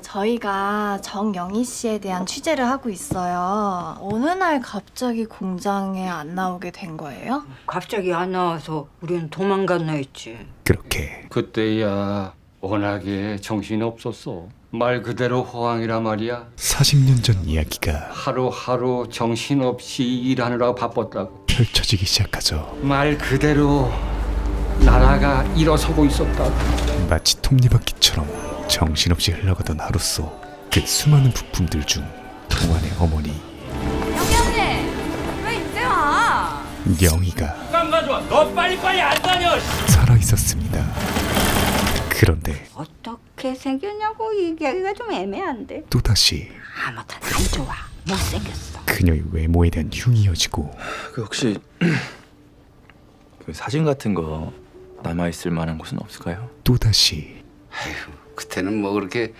저희가 정영희 씨에 대한 취재를 하고 있어요. 어느 날 갑자기 공장에 안 나오게 된 거예요? 갑자기 안 나와서 우리는 도망갔나 했지. 그렇게 그때야 워낙에 정신이 없었어. 말 그대로 호황이라 말이야. 40년 전 이야기가 하루하루 정신없이 일하느라 바빴다고. 펼쳐지기 시작하죠. 말 그대로 나라가 일어서고 있었다고. 마치 톱니바퀴처럼 정신없이 흘러가던 하루 속 그 수많은 부품들 중 동안의 어머니 왜 이제 와? 영희가 깜 가져와. 너 빨리빨리 안 다녀. 살아 있었습니다. 그런데 어떻게 생겼냐고 얘기하기가 좀 애매한데. 또다시 아무튼 안 좋아. 못생겼어. 그녀의 외모에 대한 흉이 이어지고 그 혹시 그 사진 같은 거 남아 있을 만한 곳은 없을까요? 또다시 그때는 뭐 그렇게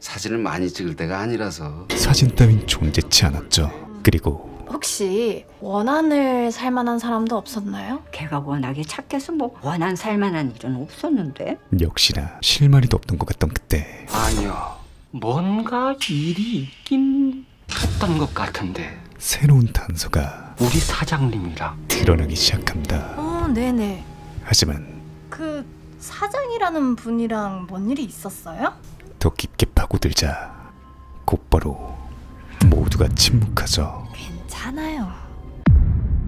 사진을 많이 찍을 때가 아니라서 사진 따윈 존재치 않았죠. 그리고 혹시 원한을 살 만한 사람도 없었나요? 걔가 워낙에 착해서 뭐 원한 살만한 일은 없었는데. 역시나 실마리도 없던 것 같던 그때 아니요. 뭔가 일이 있긴 했던 것 같은데. 새로운 단서가 우리 사장님이랑 드러나기 시작합니다. 어, 네네. 하지만 그 사장이라는 분이랑 뭔 일이 있었어요? 더 깊게 파고들자 곧바로 모두가 침묵하죠.